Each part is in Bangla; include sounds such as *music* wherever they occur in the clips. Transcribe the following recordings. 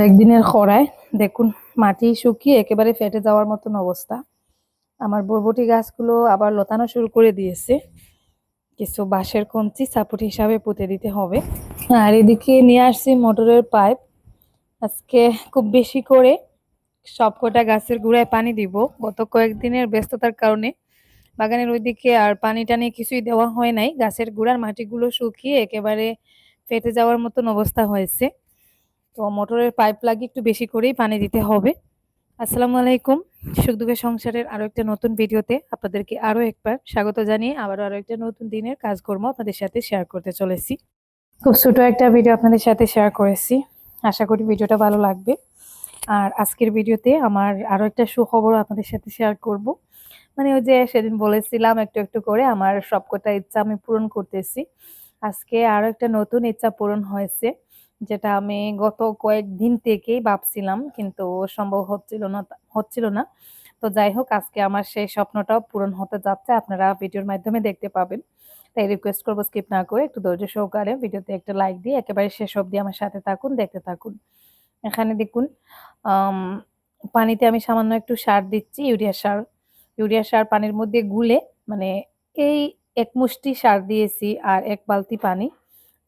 কয়েকদিনের খরায়, দেখুন, মাটি শুকিয়ে একেবারে ফেটে যাওয়ার মতন অবস্থা। আমার বরবটি গাছগুলো আবার লতানো শুরু করে দিয়েছে। কিছু বাঁশের কঞ্চি সাপোর্ট হিসাবে পুঁতে দিতে হবে। আর এদিকে নিয়ে আসছি মোটরের পাইপ। আজকে খুব বেশি করে সবকটা গাছের গোড়ায় পানি দিব। গত কয়েকদিনের ব্যস্ততার কারণে বাগানের ওইদিকে আর পানি টানি কিছুই দেওয়া হয় নাই। গাছের গোড়ার মাটিগুলো শুকিয়ে একেবারে ফেটে যাওয়ার মতন অবস্থা হয়েছে। তো মোটরের পাইপ লাগিয়ে একটু বেশি করেই পানি দিতে হবে। আসসালামু আলাইকুম। সুখ দুঃখের সংসারের আরও একটা নতুন ভিডিওতে আপনাদেরকে আরও একবার স্বাগত জানিয়ে আবারও আরও একটা নতুন দিনের কাজকর্ম আপনাদের সাথে শেয়ার করতে চলেছি। খুব ছোট একটা ভিডিও আপনাদের সাথে শেয়ার করেছি। আশা করি ভিডিওটা ভালো লাগবে। আর আজকের ভিডিওতে আমার আরও একটা সুখবর আপনাদের সাথে শেয়ার করব। মানে ওই যে সেদিন বলেছিলাম একটু একটু করে আমার সবকটা ইচ্ছা আমি পূরণ করতেছি। আজকে আরও একটা নতুন ইচ্ছা পূরণ হয়েছে। যেটা আমি গত কয়েকদিন থেকেই ভাবছিলাম, কিন্তু সম্ভব হচ্ছিল না হচ্ছিল না। তো যাই হোক, আজকে আমার সেই স্বপ্নটাও পূরণ হতে যাচ্ছে। আপনারা ভিডিওর মাধ্যমে দেখতে পাবেন। তাই রিকোয়েস্ট করব স্কিপ না করে একটু ধৈর্য সহকারে ভিডিওতে একটা লাইক দিয়ে একেবারে শেষ অবধি আমার সাথে থাকুন, দেখতে থাকুন। এখানে দেখুন পানিতে আমি সামান্য একটু সার দিচ্ছি, ইউরিয়া সার। ইউরিয়া সার পানির মধ্যে গুলে মানে এই এক মুষ্টি সার দিয়েছি আর এক বালতি পানি।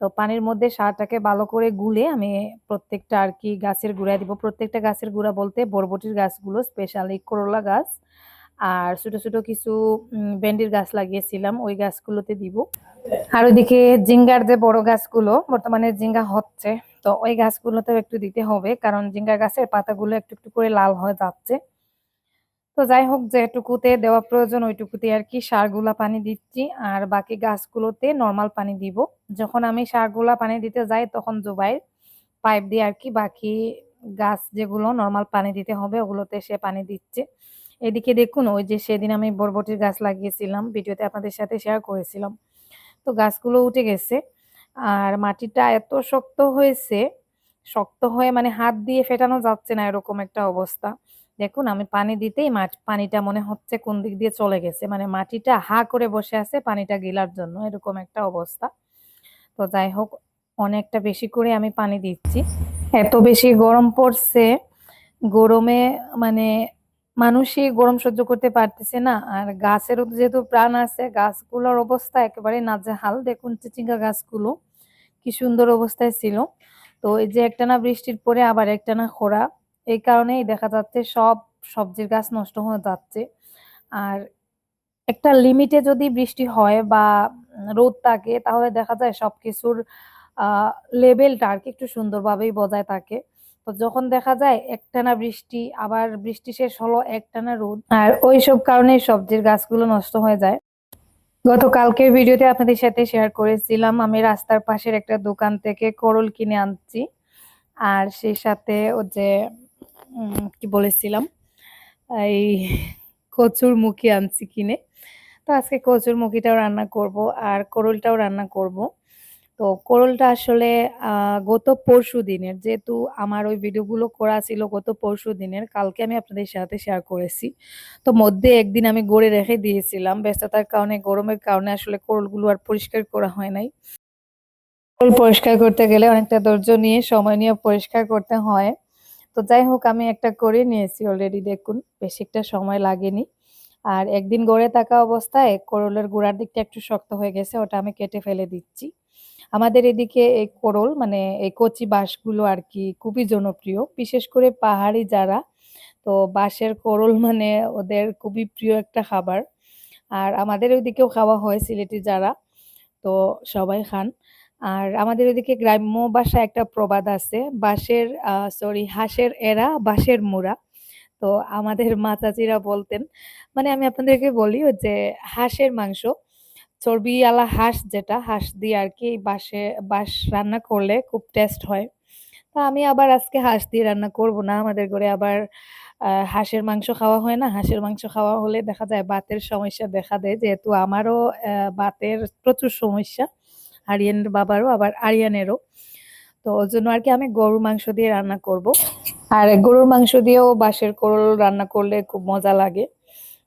তো পানির মধ্যে সারটাকে ভালো করে গুলে আমি প্রত্যেকটা আর কি গাছের গুঁড়া দিব। প্রত্যেকটা গাছের গুঁড়া বলতে বরবটির গাছগুলো স্পেশালি করলা গাছ আর ছোট ছোট কিছু ভেন্ডির গাছ লাগিয়েছিলাম, ওই গাছগুলোতে দিব। আর ওইদিকে জিঙ্গার যে বড় গাছগুলো, বর্তমানে জিঙ্গা হচ্ছে, তো ওই গাছগুলোতেও একটু দিতে হবে, কারণ জিঙ্গা গাছের পাতাগুলো একটু একটু করে লাল হয়ে যাচ্ছে। তো যাই হোক, যেটুকুতে দেওয়া প্রয়োজন ওইটুকুতে আর কি সারগুলা পানি দিচ্ছি। আর বাকি গাছগুলোতে নর্মাল পানি দিব। যখন আমি সারগুলা পানি দিতে যাই, তখন জোবাই পাইপ দিয়ে আর কি বাকি গাছ যেগুলো নর্মাল পানি দিতে হবে, ওগুলোতে সে পানি দিচ্ছে। এদিকে দেখুন, ওই যে সেদিন আমি বরবটির গাছ লাগিয়েছিলাম, ভিডিওতে আপনাদের সাথে শেয়ার করেছিলাম। তো গাছগুলো উঠে গেছে। আর মাটিটা এত শক্ত হয়েছে, শক্ত হয়ে মানে হাত দিয়ে ফেটানো যাচ্ছে না, এরকম একটা অবস্থা। দেখুন, আমি পানি দিতেই মাঠ পানিটা মনে হচ্ছে কোন দিক দিয়ে চলে গেছে। মানে মাটিটা হা করে বসে আছে পানিটা গেলার জন্য, এরকম একটা অবস্থা। তো যাই হোক, অনেকটা বেশি করে আমি পানি দিচ্ছি। এত বেশি গরম পড়ছে, গরমে মানে মানুষই গরম সহ্য করতে পারতেছে না। আর গাছেরও যেহেতু প্রাণ আছে, গাছগুলোর অবস্থা একেবারে নাজেহাল। দেখুন চিচিঙ্গা গাছগুলো, কি সুন্দর অবস্থায় ছিল। তো এই যে একটানা বৃষ্টির পরে আবার একটানা খোরা এই কারণেই দেখা যাচ্ছে সব সবজির গাছ নষ্ট হয়ে যাচ্ছে। আর একটা লিমিটে যদি বৃষ্টি হয় বা রোদ থাকে, তাহলে দেখা যায় সবকিছুর লেভেলটা আর কি একটু সুন্দরভাবেই বজায় থাকে। তো যখন দেখা যায় একটানা বৃষ্টি, আবার বৃষ্টি শেষ হলো একটানা রোদ, আর ওই সব কারণে সবজির গাছগুলো নষ্ট হয়ে যায়। গতকালকের ভিডিওতে আপনাদের সাথে শেয়ার করেছিলাম, আমি রাস্তার পাশের একটা দোকান থেকে করল কিনে আনছি। আর সেই সাথে ও যে কি বলেছিলাম? এই কচুর মুখি আনছি কিনে। তো আজকে কচুর মুখিটাও রান্না করব আর করলটাও রান্না করব। তো করলটা আসলে গত পরশু দিনের, যেহেতু আমার ওই ভিডিওগুলো করা ছিল গত পরশু দিনের, কালকে আমি আপনাদের সাথে শেয়ার করেছি। তো মধ্যে একদিন আমি গড়ে রেখে দিয়েছিলাম, ব্যস্ততার কারণে, গরমের কারণে আসলে করলগুলো আর পরিষ্কার করা হয় নাই। করল পরিষ্কার করতে গেলে অনেকটা ধৈর্য নিয়ে, সময় নিয়ে পরিষ্কার করতে হয়। তো যাই হোক, আমি একটা করে নিয়েছি অলরেডি দেখুন বেশি একটা সময় লাগেনি। আর একদিন গড়ে থাকা অবস্থায় করলের গোড়ার দিকটা একটু শক্ত হয়ে গেছে, ওটা আমি কেটে ফেলে দিচ্ছি। আমাদের এদিকে এই করল মানে এই কচি বাঁশগুলো আর কি খুবই জনপ্রিয়, বিশেষ করে পাহাড়ি যারা। তো বাঁশের করল মানে ওদের খুবই প্রিয় একটা খাবার। আর আমাদের ওইদিকেও খাওয়া হয় সিলেটি যারা, তো সবাই খান। আর আমাদের ওইদিকে গ্রাম্য ভাষায় একটা প্রবাদ আছে, বাঁশের সরি হাঁসের এরা, বাঁশের মুড়া। তো আমাদের *laughs* মা চাচিরা বলতেন মানে আমি আপনাদেরকে বলি যে হাঁসের মাংস, চর্বি আলা হাঁস যেটা, হাঁস দিয়ে আর কি বাঁশে, বাঁশ রান্না করলে খুব টেস্ট হয়। তা আমি আবার আজকে হাঁস দিয়ে রান্না করব না, আমাদের ঘরে আবার হাঁসের মাংস খাওয়া হয় না। হাঁসের মাংস খাওয়া হলে দেখা যায় বাতের সমস্যা দেখা দেয়, যেহেতু আমারও বাতের প্রচুর সমস্যা। আরিয়ানের বাবারও আবার আরিয়ানেরও। তো ওই জন্য আর কি আমি গরুর মাংস দিয়ে রান্না করব। আর গরুর মাংস দিয়েও বাঁশের কোরল রান্না করলে খুব মজা লাগে।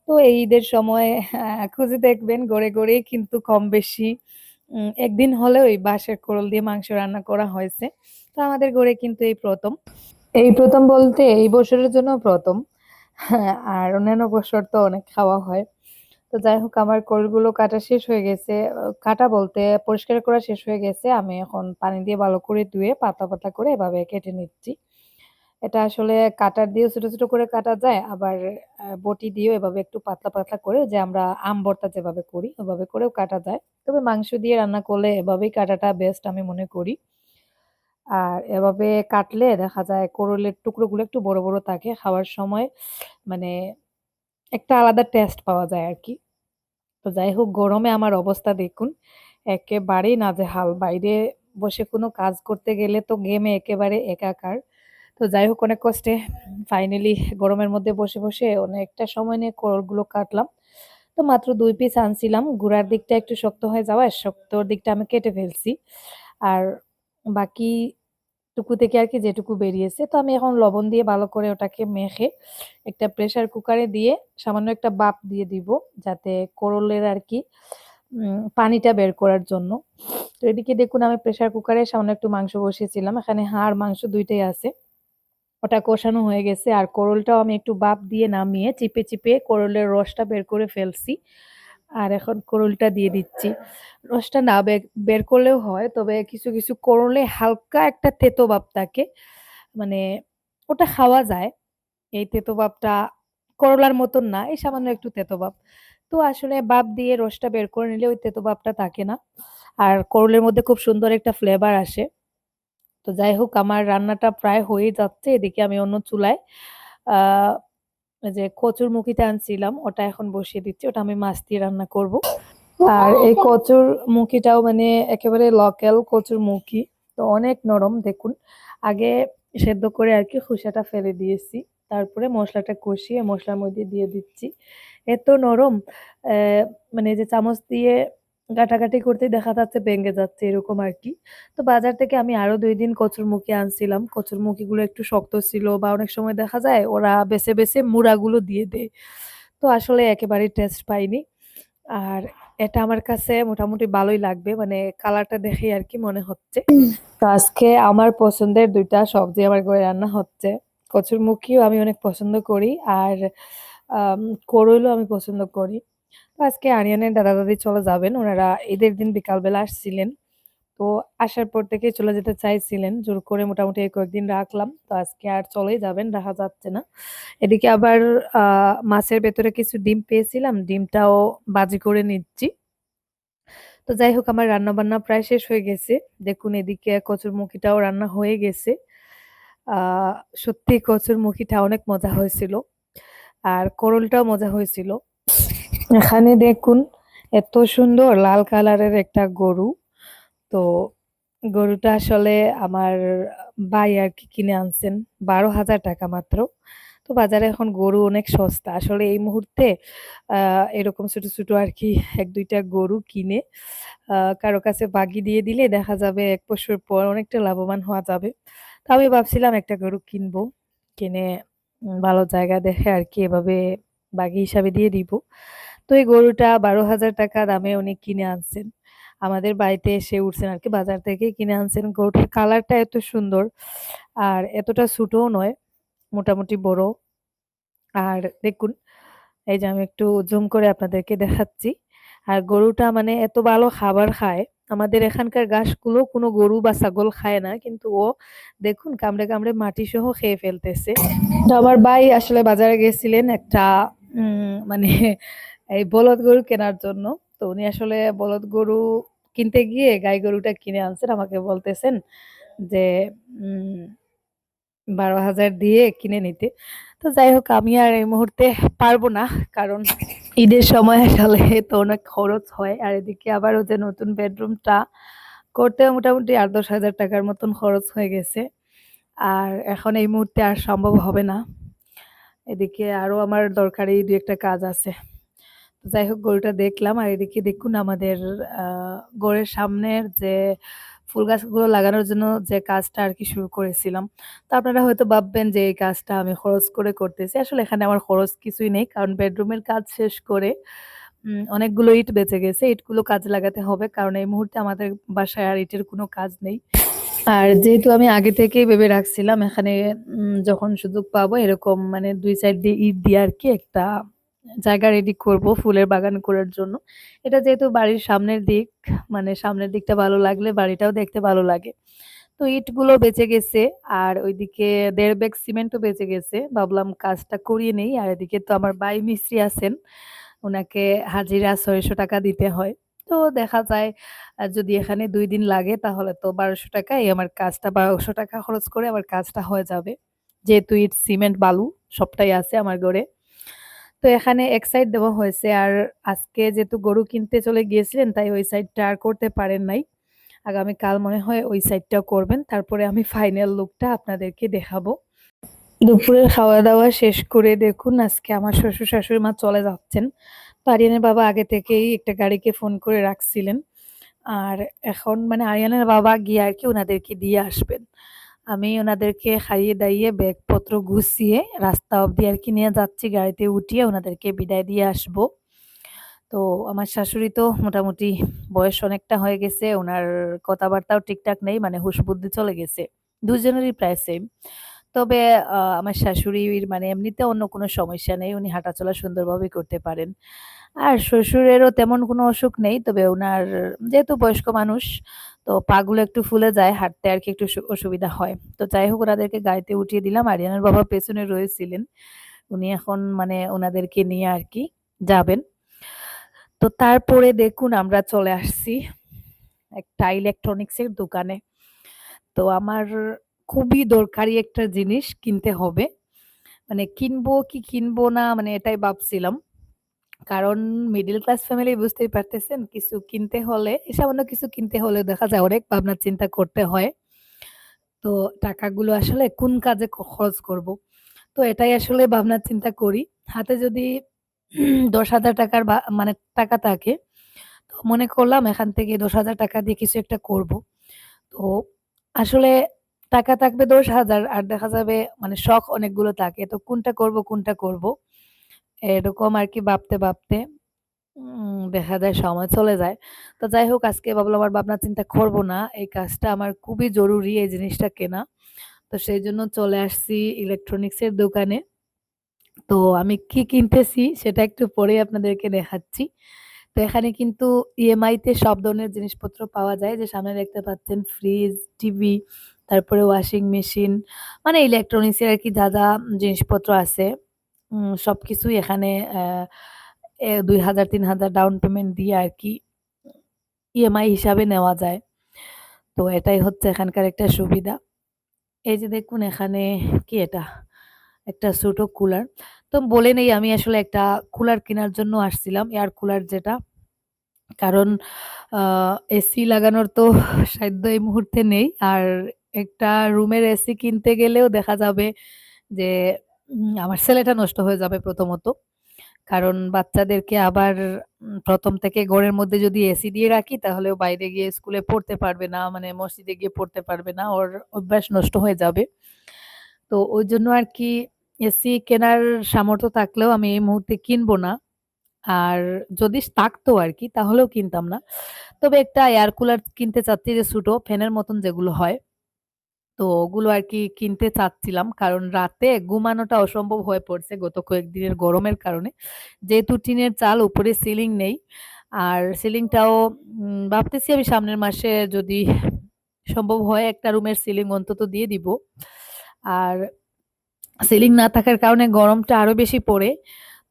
তো এই ঈদের সময় খুঁজে দেখবেন গড়ে গড়েই কিন্তু কম বেশি একদিন হলেও ওই বাঁশের কোরল দিয়ে মাংস রান্না করা হয়েছে। তো আমাদের গড়ে কিন্তু এই প্রথম। এই প্রথম বলতে এই বছরের জন্য প্রথম। হ্যাঁ, আর অন্যান্য বছর তো অনেক খাওয়া হয়। তো যাই হোক, আমার কোলগুলো কাটা শেষ হয়ে গেছে। কাটা বলতে পরিষ্কার করা শেষ হয়ে গেছে। আমি এখন পানি দিয়ে ভালো করে ধুয়ে পাতলা পাতা করে এভাবে কেটে নিচ্ছি। এটা আসলে কাটার দিয়ে ছোট ছোট করে কাটা যায়, আবার বটি দিয়েও এভাবে একটু পাতলা পাতলা করে যে আমরা আম ভর্তা যেভাবে করি, ওভাবে করেও কাটা যায়। তবে মাংস দিয়ে রান্না করলে এভাবেই কাটাটা বেস্ট আমি মনে করি। আর এভাবে কাটলে দেখা যায় কোরলের টুকরোগুলো একটু বড় বড় থাকে। খাওয়ার সময় মানে একটা আলাদা টেস্ট পাওয়া যায় আর কি তো যাই হোক, গরমে আমার অবস্থা দেখুন, একেবারেই নাজেহাল। বাইরে বসে কোনো কাজ করতে গেলে তো গেমে একেবারে একাকার। তো যাই হোক, অনেক কষ্টে ফাইনালি গরমের মধ্যে বসে বসে অনেকটা সময় নিয়ে কোরগুলো কাটলাম। তো মাত্র দুই পিস আনছিলাম। গুড়ার দিকটা একটু শক্ত হয়ে যাওয়ায় শক্তর দিকটা আমি কেটে ফেলছি। আর বাকি টুকু থেকে আর কি যেটুকু বেরিয়েছে। তো আমি এখন লবণ দিয়ে ভালো করে ওটাকে মেখে একটা প্রেসার কুকারে দিয়ে সামান্য একটা বাপ দিয়ে দিব যাতে করলের আর কি পানিটা বের করার জন্য। তো এদিকে দেখুন আমি প্রেসার কুকারে সামান্য একটু মাংস বসিয়েছিলাম। এখানে হাড়, মাংস দুইটাই আছে। ওটা কষানো হয়ে গেছে। আর করলটাও আমি একটু বাপ দিয়ে নামিয়ে চিপে চিপে করলের রসটা বের করে ফেলছি। আর এখন করলটা দিয়ে দিচ্ছি। রসটা না বের করলেও হয়, তবে কিছু কিছু করলে হালকা একটা তেতো ভাব থাকে। মানে ওটা খাওয়া যায়, এই তেতো ভাবটা করলার মতন না, এই সামান্য একটু তেতো ভাব। তো আসলে ভাপ দিয়ে রসটা বের করে নিলে ওই তেতো ভাবটা থাকে না। আর করলের মধ্যে খুব সুন্দর একটা ফ্লেভার আসে। তো যাই হোক, আমার রান্নাটা প্রায় হয়ে যাচ্ছে, এদিকে আমি অন্য চুলায় যে কচুর মুখিটা আনছিলাম ওটা এখন বসিয়ে দিচ্ছি ওটা আমি মাছ দিয়ে রান্না করব। আর এই কচুর মুখিটাও মানে একেবারে লোকাল কচুর মুখি তো অনেক নরম দেখুন। আগে সেদ্ধ করে আর কি খোসাটা ফেলে দিয়েছি তারপরে মশলাটা কষিয়ে মশলার মধ্যে দিয়ে দিচ্ছি। এত নরম আহ, মানে যে চামচ দিয়ে কাটাকাটি করতে দেখা যাচ্ছে ভেঙে যাচ্ছে এরকম আর কি। তো বাজার থেকে আমি আরও দুই দিন কচুর মুখি আনছিলাম। কচুর মুখিগুলো একটু শক্ত ছিল বা অনেক সময় দেখা যায় ওরা বেছে বেছে মুড়াগুলো দিয়ে দেয়। তো আসলে একেবারেই টেস্ট পাইনি। আর এটা আমার কাছে মোটামুটি ভালোই লাগবে মানে কালারটা দেখেই আর কি মনে হচ্ছে। তো আজকে আমার পছন্দের দুইটা সবজি আমার ঘরে রান্না হচ্ছে কচুর মুখিও আমি অনেক পছন্দ করি আর করইলও আমি পছন্দ করি। তো আজকে আরিয়ানের দাদা দাদি চলে যাবেন। ওনারা ঈদের দিন বিকালবেলা আসছিলেন। তো আসার পর থেকে চলে যেতে চাইছিলেন। জোর করে মোটামুটি কয়েকদিন রাখলাম। তো আজকে আর চলেই যাবেন, রাখা যাচ্ছে না। এদিকে আবার মাছের ভেতরে কিছু ডিম পেয়েছিলাম। ডিমটাও বাজি করে নিচ্ছি। তো যাই হোক, আমার রান্না বান্না প্রায় শেষ হয়ে গেছে। দেখুন, এদিকে কচুর মুখিটাও রান্না হয়ে গেছে। সত্যি কচুর মুখিটা অনেক মজা হয়েছিল। আর করলটাও মজা হয়েছিল। এখানে দেখুন, এত সুন্দর লাল কালারের একটা গরু। তো গরুটা আসলে আমার ভাই আর কি কিনে আনছেন, বারো হাজার টাকা মাত্র। তো বাজারে এখন গরু অনেক সস্তা। আসলে এই মুহূর্তে এরকম ছোট ছোট আর কি এক দুইটা গরু কিনে কারও কাছে বাগি দিয়ে দিলে দেখা যাবে এক বছর পর অনেকটা লাভবান হওয়া যাবে। তো আমি ভাবছিলাম একটা গরু কিনবো, কিনে ভালো জায়গা দেখে আর কি এভাবে বাগি হিসাবে দিয়ে দিব। তো এই গরুটা বারো হাজার টাকা দামে উনি কিনে আনছেন। আমাদের বাড়িতে এসে উঠছেন আর কি, বাজার থেকে কিনে আনছেন। গরুটার কালারটা এত সুন্দর আর এতটা ছোটও নয়, মোটামুটি বড়। আর দেখুন, এই যে আমি একটু জুম করে আপনাদেরকে দেখাচ্ছি। আর গরুটা মানে এত ভালো খাবার খায়। আমাদের এখানকার ঘাসগুলো কোনো গরু বা ছাগল খায় না, কিন্তু ও দেখুন কামড়ে কামড়ে মাটি সহ খেয়ে ফেলতেছে। তো আমার ভাই আসলে বাজারে গেছিলেন একটা মানে এই বলদ গরু কেনার জন্য। তো উনি আসলে বলদ গরু কিনতে গিয়ে গাই গরুটা কিনে আনছেন। আমাকে বলতেছেন যে বারো হাজার দিয়ে কিনে নিতে। তো যাই হোক, আমি আর এই মুহূর্তে পারব না, কারণ ঈদের সময় আসলে তো অনেক খরচ হয়। আর এদিকে আবার ওই যে নতুন বেডরুমটা করতে মোটামুটি আট দশ হাজার টাকার মতন খরচ হয়ে গেছে। আর এখন এই মুহূর্তে আর সম্ভব হবে না। এদিকে আরও আমার দরকারি দু একটা কাজ আছে। যাই হোক গরুটা দেখলাম আর এদিকে দেখুন আমাদের ঘরের সামনের যে ফুল গাছগুলো লাগানোর জন্য যে কাজটা আর কি শুরু করেছিলাম। তো আপনারা হয়তো ভাববেন যে এই কাজটা আমি খরচ করে করতেছি। আসলে এখানে আমার খরচ কিছুই নেই কারণ বেডরুমের কাজ শেষ করে অনেকগুলো ইট বেঁচে গেছে। ইটগুলো কাজে লাগাতে হবে কারণ এই মুহূর্তে আমাদের বাসায় আর ইটের কোনো কাজ নেই। আর যেহেতু আমি আগে থেকেই ভেবে রাখছিলাম এখানে যখন সুযোগ পাবো এরকম মানে দুই সাইড দিয়ে ইট দিয়ে আর কি একটা জায়গা রেডি করব ফুলের বাগান করার জন্য। এটা যেহেতু বাড়ির সামনের দিক মানে সামনের দিকটা ভালো লাগলে বাড়িটাও দেখতে ভালো লাগে। তো ইটগুলো বেঁচে গেছে, আর ওইদিকে দেড় ব্যাগ সিমেন্টও বেঁচে গেছে। ভাবলাম কাজটা করিয়ে নেই, আর এদিকে তো আমার বাই মিস্ত্রি আছেন, ওনাকে হাজিরা ছয়শো টাকা দিতে হয়। তো দেখা যায় যদি এখানে দুই দিন লাগে, তাহলে তো বারোশো টাকায় আমার কাজটা, বারোশো টাকা খরচ করে আমার কাজটা হয়ে যাবে। যেহেতু ইট, সিমেন্ট, বালু সবটাই আছে আমার ঘরে। তো এখানে এক সাইড দেওয়া হয়েছে। আর আজকে যেহেতু গরু কিনতে চলে গিয়েছিলেন, তাই ওই সাইডটা আর করতে পারেন নাই। আগামীকাল মনে হয় ওই সাইডটাও করবেন। তারপরে আমি ফাইনাল লুকটা আপনাদেরকে দেখাবো। দুপুরের খাওয়া দাওয়া শেষ করে দেখুন, আজকে আমার শ্বশুর শাশুড়ি মা চলে যাচ্ছেন। তো আরিয়ানের বাবা আগে থেকেই একটা গাড়িকে ফোন করে রাখছিলেন। আর এখন মানে আরিয়ানের বাবা গিয়ে আর কি ওনাদেরকে দিয়ে আসবেন। আমি ওনাদেরকে খাইয়ে দাইয়ে ব্যাগপত্র গুছিয়ে রাস্তা অবধি আর কি নিয়ে যাচ্ছি, গাড়িতে উঠিয়ে ওনাদেরকে বিদায় দিয়ে আসব। তো আমার শাশুড়ি তো মোটামুটি বয়স অনেকটা হয়ে গেছে, ওনার কথাবার্তাও ঠিকঠাক নেই মানে হুঁশ বুদ্ধি চলে গেছে। দুজনেরই প্রায় সেম তবে আমার শাশুড়ির মানে এমনিতে অন্য কোনো সমস্যা নেই, উনি হাঁটাচলা সুন্দরভাবে করতে পারেন। আর শ্বশুরেরও তেমন কোনো অসুখ নেই, তবে ওনার যেহেতু বয়স্ক মানুষ তো পাগুলো একটু ফুলে যায়, হাঁটতে আর কি একটু অসুবিধা হয়। তো যাই হোক, ওনাদেরকে গাড়িতে উঠিয়ে দিলাম। আরিয়ানার বাবা পেছনে রয়েছিলেন। উনি এখন মানে ওনাদেরকে নিয়ে আর কি যাবেন। তো তারপরে দেখুন, আমরা চলে আসছি একটা ইলেকট্রনিক্স এর দোকানে। তো আমার খুবই দরকারি একটা জিনিস কিনতে হবে। মানে কিনবো কি কিনবো না মানে এটাই ভাবছিলাম। কারণ মিডল ক্লাস ফ্যামিলি বুঝতেই পারতেছেন, কিছু কিনতে হলে, সামান্য কিছু কিনতে হলে দেখা যায় অনেক ভাবনা চিন্তা করতে হয়। তো টাকাগুলো আসলে কোন কাজে খরচ করব? তো এটাই আসলে ভাবনা চিন্তা করি। হাতে যদি *clears throat* দশ হাজার টাকার মানে টাকা থাকে, তো মনে করলাম এখান থেকে দশ হাজার টাকা দিয়ে কিছু একটা করব। তো আসলে টাকা থাকবে দশ হাজার, আর দেখা যাবে মানে শখ অনেকগুলো থাকে, তো কোনটা করব কোনটা করব? এরকম আর কি ভাবতে ভাবতে দেখা যায় সময় চলে যায়। তো যাই হোক, আজকে ভাবলাম আর ভাবনা চিন্তা করব না। এই কাজটা আমার খুবই জরুরি এই জিনিসটা কেনা। তো সেই জন্য চলে আসছি ইলেকট্রনিক্স এর দোকানে। তো আমি কি কিনতেছি সেটা একটু পরে আপনাদেরকে দেখাচ্ছি। তো এখানে কিন্তু ইএমআই তে সব ধরনের জিনিসপত্র পাওয়া যায়। যে সামনে দেখতে পাচ্ছেন ফ্রিজ টিভি তারপরে ওয়াশিং মেশিন মানে ইলেকট্রনিক্সের আর কি যা যা জিনিসপত্র আছে। উম, সবকিছুই এখানে দুই হাজার তিন হাজার ডাউন পেমেন্ট দিয়ে আর কি ইএমআই হিসাবে নেওয়া যায়। তো এটাই হচ্ছে এখানকার একটা সুবিধা। এই যে দেখুন এখানে কি এটা? একটা ছোট কুলার তো বলে নেই আমি আসলে একটা কুলার কেনার জন্য আসছিলাম এয়ার কুলার যেটা। কারণ এসি লাগানোর তো সাধ্য এই মুহূর্তে নেই। আর একটা রুমের এসি কিনতে গেলেও দেখা যাবে যে আমার ছেলেটা নষ্ট হয়ে যাবে প্রথমত। কারণ বাচ্চাদেরকে আবার প্রথম থেকে ঘরের মধ্যে যদি এসি দিয়ে রাখি, তাহলে ও বাইরে গিয়ে স্কুলে পড়তে পারবে না মানে মসজিদে গিয়ে পড়তে পারবে না, ওর অভ্যাস নষ্ট হয়ে যাবে। তো ওই জন্য আর কি এসি কেনার সামর্থ্য থাকলেও আমি এই মুহূর্তে কিনবো না। আর যদি থাকতো আর কি, তাহলেও কিনতাম না। তবে একটা এয়ার কুলার কিনতে চাচ্ছি যে ছোট, ফ্যানের মতন যেগুলো হয়। তো ওগুলো আর কি কিনতে চাচ্ছিলাম। কারণ রাতে ঘুমানোটা অসম্ভব হয়ে পড়ছে গত কয়েকদিনের গরমের কারণে। যেহেতু টিনের চাল উপরে সিলিং নেই, আর সিলিংটাও ভাবতেছি আমি সামনের মাসে যদি সম্ভব হয় একটা রুমের সিলিং অন্তত দিয়ে দিব। আর সিলিং না থাকার কারণে গরমটা আরও বেশি পড়ে।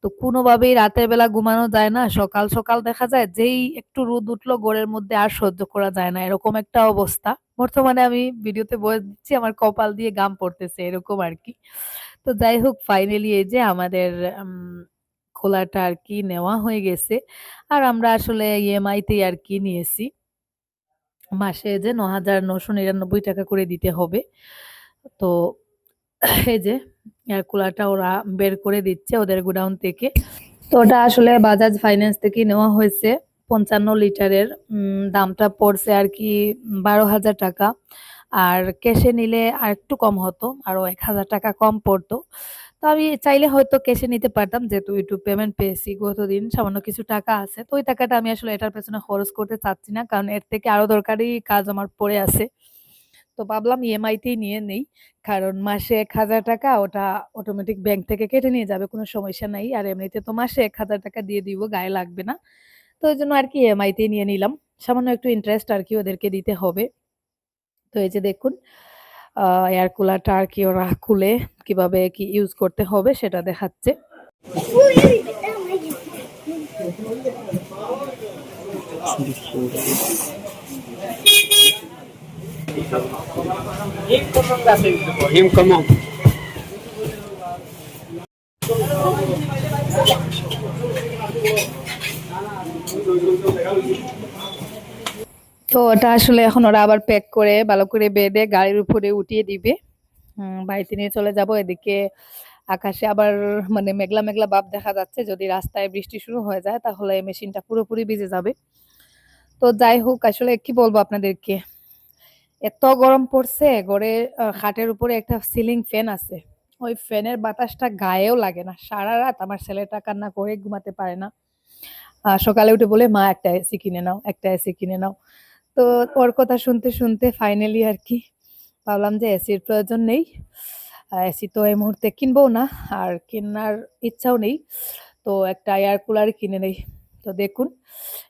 তো কোনোভাবেই রাতের বেলা ঘুমানো যায় না। সকাল সকাল দেখা যায় যেই একটু রোদ উঠল গোড়ের মধ্যে আর সহ্য করা যায় না। এরকম একটা অবস্থা। বর্তমানে আমি ভিডিওতে বলে দিচ্ছি, আমার কপাল দিয়ে গাম পড়তেছে, এরকম আর কি। তো যাই হোক ফাইনালি এই যে আমাদের খোলাটা আর কি নেওয়া হয়ে গেছে। আর আমরা আসলে ইএমআই তেই আর কি নিয়েছি। মাসে যে ন হাজার নশো নিরানব্বই টাকা করে দিতে হবে। তো এই যে এয়ার কুলারটা ওরা বের করে দিচ্ছে ওদের গোডাউন থেকে। তো ওটা আসলে বাজাজ ফাইন্যান্স থেকে নেওয়া হয়েছে। পঞ্চান্ন লিটারের দামটা পড়ছে আর কি বারো হাজার টাকা। আর ক্যাশে নিলে আর একটু কম হতো আরও এক হাজার টাকা কম পড়তো। তো আমি চাইলে হয়তো ক্যাশে নিতে পারতাম, যেহেতু ইউটিউব পেমেন্ট পেয়েছি, গতদিন সামান্য কিছু টাকা আছে। তো ওই টাকাটা আমি আসলে এটার পেছনে খরচ করতে চাচ্ছি না, কারণ এর থেকে আরও দরকারি কাজ আমার পড়ে আছে। তো ভাবলাম ইএমআইতেই নিয়ে নেই কারণ মাসে এক হাজার টাকা ওটা অটোমেটিক ব্যাংক থেকে কেটে নিয়ে যাবে কোনো সমস্যা নাই আর এমনিতে তো মাসে এক হাজার টাকা দিয়ে দিব গায়ে লাগবে না তো ওই জন্য আর কি ইএমআইতেই নিয়ে নিলাম সামান্য একটু ইন্টারেস্ট আর কি ওদেরকে দিতে হবে তো এই যে দেখুন এয়ার কুলারটা আর কি ওরা খুলে কীভাবে কি ইউজ করতে হবে সেটা দেখাচ্ছে Him come তো ওটা আসলে এখন ওরা আবার প্যাক করে ভালো করে বেঁধে গাড়ির উপরে উঠিয়ে দিবে। বাড়িতে নিয়ে চলে যাব। এদিকে আকাশে আবার মানে মেঘলা মেঘলা ভাব দেখা যাচ্ছে। যদি রাস্তায় বৃষ্টি শুরু হয়ে যায় তাহলে মেশিনটা পুরোপুরি ভিজে যাবে। তো যাই হোক, আসলে কি বলব আপনাদেরকে? এত গরম পড়ছে আহ, খাটের উপরে একটা সিলিং ফ্যান আছে। ওই ফ্যানের বাতাসটা গায়েও লাগে না। সারা রাত আমার ছেলেটা কান্না করে ঘুমাতে পারে না। সকালে উঠে বলে মা একটা এসি কিনে নাও একটা এসি কিনে নাও। তো ওর কথা শুনতে শুনতে ফাইনালি আর কি ভাবলাম যে এসির প্রয়োজন নেই। এসি তো এই মুহূর্তে কিনবো না আর কেনার ইচ্ছাও নেই। তো একটা এয়ার কুলার কিনে নেই। তো দেখুন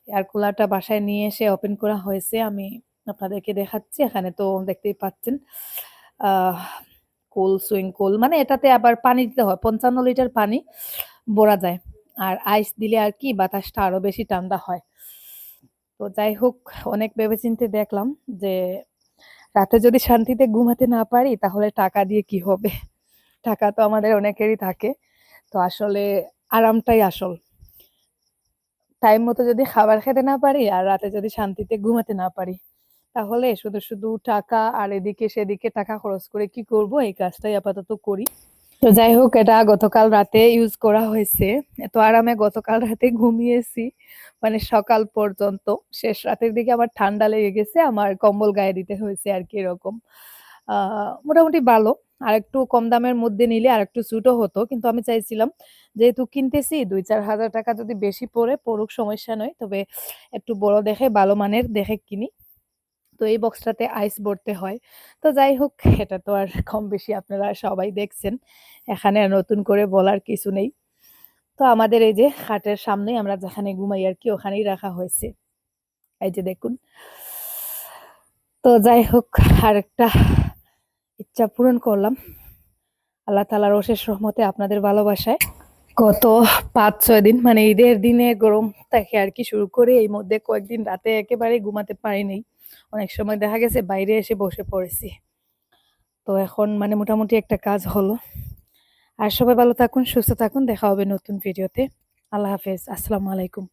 এয়ার কুলারটা বাসায় নিয়ে এসে ওপেন করা হয়েছে। আমি আপনাদেরকে দেখাচ্ছি, এখানে তো দেখতেই পাচ্ছেন। কুল সুইং কুল মানে এটাতে আবার পানি দিতে হয়, পঞ্চান্ন লিটার পানি ভরা যায়। আর আইস দিলে আর কি বাতাসটা আরও বেশি ঠান্ডা হয়। তো যাই হোক, অনেক ভেবেচিন্তে দেখলাম যে রাতে যদি শান্তিতে ঘুমাতে না পারি, তাহলে টাকা দিয়ে কি হবে? টাকা তো আমাদের অনেকেরই থাকে। তো আসলে আরামটাই আসল। টাইম মতো যদি খাবার খেতে না পারি, আর রাতে যদি শান্তিতে ঘুমাতে না পারি তাহলে শুধু শুধু টাকা আর এদিকে সেদিকে টাকা খরচ করে কি করব? এই কাজটাই আপাতত করি। তো যাই হোক, এটা গতকাল রাতে ইউজ করা হয়েছে। এত আরামে গতকাল রাতে ঘুমিয়েছি মানে সকাল পর্যন্ত। শেষ রাতের দিকে আমার ঠান্ডা লেগে গেছে, আমার কম্বল গায়ে দিতে হয়েছে আর কি এরকম। মোটামুটি ভালো। আর একটু কম দামের মধ্যে নিলে আর একটু সুটও হতো। কিন্তু আমি চাইছিলাম, যেহেতু কিনতেছি, দুই, চার হাজার টাকা যদি বেশি পড়ে, পড়ুক সমস্যা নয়। তবে একটু বড় দেখে, ভালো মানের দেখে কিনি। তো এই বক্সটাতে আইস ভরতে হয়। তো যাই হোক, এটা তো আর কম বেশি আপনারা সবাই দেখছেন। এখানে আর নতুন করে বলার কিছু নেই। তো আমাদের এই যে খাটের সামনে আমরা যেখানে ঘুমাই আর কি, ওখানেই রাখা হয়েছে। এই যে দেখুন। তো যাই হোক, আরেকটা ইচ্ছা পূরণ করলাম। আল্লাহ তালার অশেষ রহমতে আপনাদের ভালোবাসায় গত পাঁচ, ছয় দিন মানে ঈদের দিনে গরম থেকে আর কি শুরু করে এই মধ্যে কয়েকদিন রাতে একেবারে ঘুমাতে পারিনি। অনেক সময় দেখা গেছে বাইরে এসে বসে পড়েছি। তো এখন মানে মোটামুটি একটা কাজ হলো। আর সবাই ভালো থাকুন, সুস্থ থাকুন, দেখা হবে নতুন ভিডিওতে আল্লাহ হাফেজ, আসসালামু আলাইকুম।